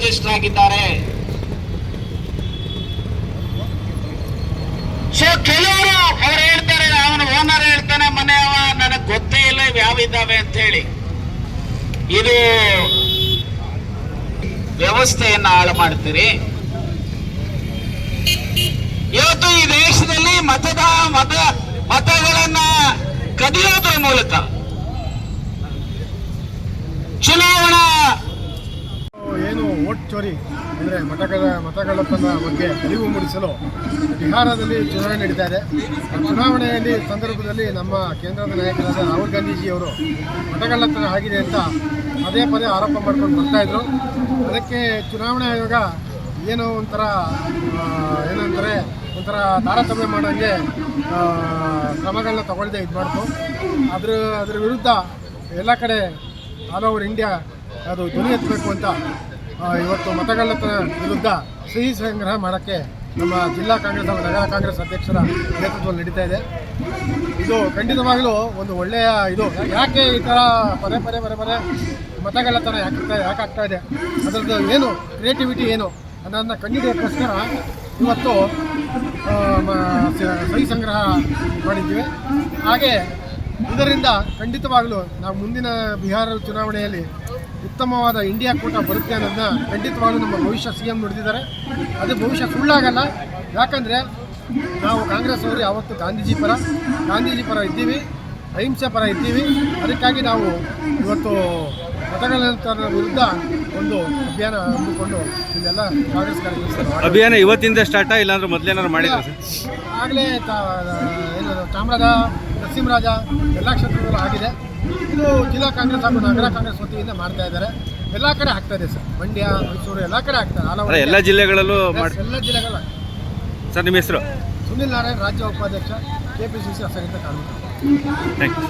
Register so ಕೆಲವರು ಅವ್ರು ಹೇಳ್ತಾರೆ, ಅವನು ಓನರ್ ಹೇಳ್ತಾನೆ ಮನೆಯವ ನನಗೆ ಗೊತ್ತೇ ಇಲ್ಲ ಯಾವಿದ್ದಾವೆ ಅಂತ ಹೇಳಿ ಇದು ವ್ಯವಸ್ಥೆಯನ್ನ ಹಾಳು ಮಾಡ್ತೀರಿ. ಇವತ್ತು ಈ ದೇಶದಲ್ಲಿ ಮತದ, ಮತ, ಮತಗಳನ್ನ ಕದಿಯೋದ್ರ ಮೂಲಕ ಚುನಾವಣಾ ಚೋರಿ ಅಂದರೆ ಮತಗಳ ಮತಗಳ್ಳತನ ಬಗ್ಗೆ ಅರಿವು ಮೂಡಿಸಲು ಬಿಹಾರದಲ್ಲಿ ಚುನಾವಣೆ ನಡೀತಾ ಇದೆ ಚುನಾವಣೆಯಲ್ಲಿ ಸಂದರ್ಭದಲ್ಲಿ ನಮ್ಮ ಕೇಂದ್ರದ ನಾಯಕರಾದ ರಾಹುಲ್ ಗಾಂಧೀಜಿಯವರು ಮತಗಳ್ಳತನ ಆಗಿದೆ ಅಂತ ಪದೇ ಪದೇ ಆರೋಪ ಮಾಡ್ಕೊಂಡು ಬರ್ತಾಯಿದ್ರು ಅದಕ್ಕೆ ಚುನಾವಣಾ ಆಯೋಗ ಏನೋ ಒಂಥರ ಏನಂದರೆ ಒಂಥರ ತಾರತಮ್ಯ ಮಾಡೋಂಗೆ ಕ್ರಮಗಳನ್ನ ತಗೊಳ್ಳದೆ ಇದು ಮಾಡ್ತು. ಅದ್ರ ಅದ್ರ ವಿರುದ್ಧ ಎಲ್ಲ ಕಡೆ ಆಲ್ ಓವರ್ ಇಂಡಿಯಾ ಅದು ಧ್ವನಿ ಎತ್ತಬೇಕು ಅಂತ ಇವತ್ತು ಮತಗಳ್ಳತನ ವಿರುದ್ಧ ಸಿಹಿ ಸಂಗ್ರಹ ಮಾಡೋಕ್ಕೆ ನಮ್ಮ ಜಿಲ್ಲಾ ಕಾಂಗ್ರೆಸ್ ಹಾಗೂ ನಗರ ಕಾಂಗ್ರೆಸ್ ಅಧ್ಯಕ್ಷರ ನೇತೃತ್ವದಲ್ಲಿ ನಡೀತಾ ಇದೆ. ಇದು ಖಂಡಿತವಾಗಲೂ ಒಂದು ಒಳ್ಳೆಯ ಇದು. ಯಾಕೆ ಈ ಥರ ಪದೇ ಪದೇ ಪದೇ ಪದೇ ಮತಗಳ್ಳತನ ಯಾಕೆ ಯಾಕೆ ಆಗ್ತಾ ಇದೆ? ಅದರದ್ದು ಏನು ಕ್ರಿಯೇಟಿವಿಟಿ ಏನು ಅನ್ನೋದನ್ನ ಕಂಡುಹಿಡಿಯೋಕ್ಕೋಸ್ಕರ ಇವತ್ತು ಸಹಿ ಸಂಗ್ರಹ ಮಾಡಿದ್ದೀವಿ. ಹಾಗೆ ಇದರಿಂದ ಖಂಡಿತವಾಗಲೂ ನಾವು ಮುಂದಿನ ಬಿಹಾರ ಚುನಾವಣೆಯಲ್ಲಿ ಉತ್ತಮವಾದ ಇಂಡಿಯಾ ಕೂಟ ಬರುತ್ತೆ ಅನ್ನೋದನ್ನ ಖಂಡಿತವಾಗಲೂ ನಮ್ಮ ಭವಿಷ್ಯ ಸಿ ಎಂ ನುಡಿದಿದ್ದಾರೆ. ಅದು ಭವಿಷ್ಯ ಸುಳ್ಳಾಗಲ್ಲ. ಯಾಕಂದರೆ ನಾವು ಕಾಂಗ್ರೆಸ್ ಅವರು ಯಾವತ್ತು ಗಾಂಧೀಜಿ ಪರ ಗಾಂಧೀಜಿ ಪರ ಇದ್ದೀವಿ, ಅಹಿಂಸೆ ಪರ ಇದ್ದೀವಿ. ಅದಕ್ಕಾಗಿ ನಾವು ಇವತ್ತು ಮತಗಳ್ಳತನ ವಿರುದ್ಧ ಒಂದು ಅಭಿಯಾನ ಹಮ್ಮಿಕೊಂಡು ಇಲ್ಲೆಲ್ಲ ಕಾಂಗ್ರೆಸ್ ಕಾರ್ಯಕರ್ತರು ಅಭಿಯಾನ ಇವತ್ತಿಂದ ಸ್ಟಾರ್ಟಾ ಇಲ್ಲಾಂದ್ರೆ ಮೊದಲೇನಾದ್ರು ಮಾಡಿದ್ರು ಸರ್? ಆಗಲೇ ಏನು ಚಾಮರಾಜ ನರಸಿಂಹರಾಜ ಎಲ್ಲ ಕ್ಷೇತ್ರಗಳು ಆಗಿದೆ. ಇದು ಜಿಲ್ಲಾ ಕಾಂಗ್ರೆಸ್ ಹಾಗೂ ನಗರ ಕಾಂಗ್ರೆಸ್ ವತಿಯಿಂದ ಮಾಡ್ತಾ ಇದ್ದಾರೆ. ಎಲ್ಲ ಕಡೆ ಆಗ್ತಾ ಇದೆ ಸರ್. ಮಂಡ್ಯ ಮೈಸೂರು ಎಲ್ಲ ಕಡೆ ಆಗ್ತಾರೆ ಎಲ್ಲ ಜಿಲ್ಲೆಗಳಲ್ಲೂ ಎಲ್ಲ ಜಿಲ್ಲೆಗಳ ಸರ್ ನಿಮ್ಮ ಹೆಸರು? ಸುನಿಲ್ ನಾರಾಯಣ್ ರಾಜ್ಯ ಉಪಾಧ್ಯಕ್ಷ K P C C thank you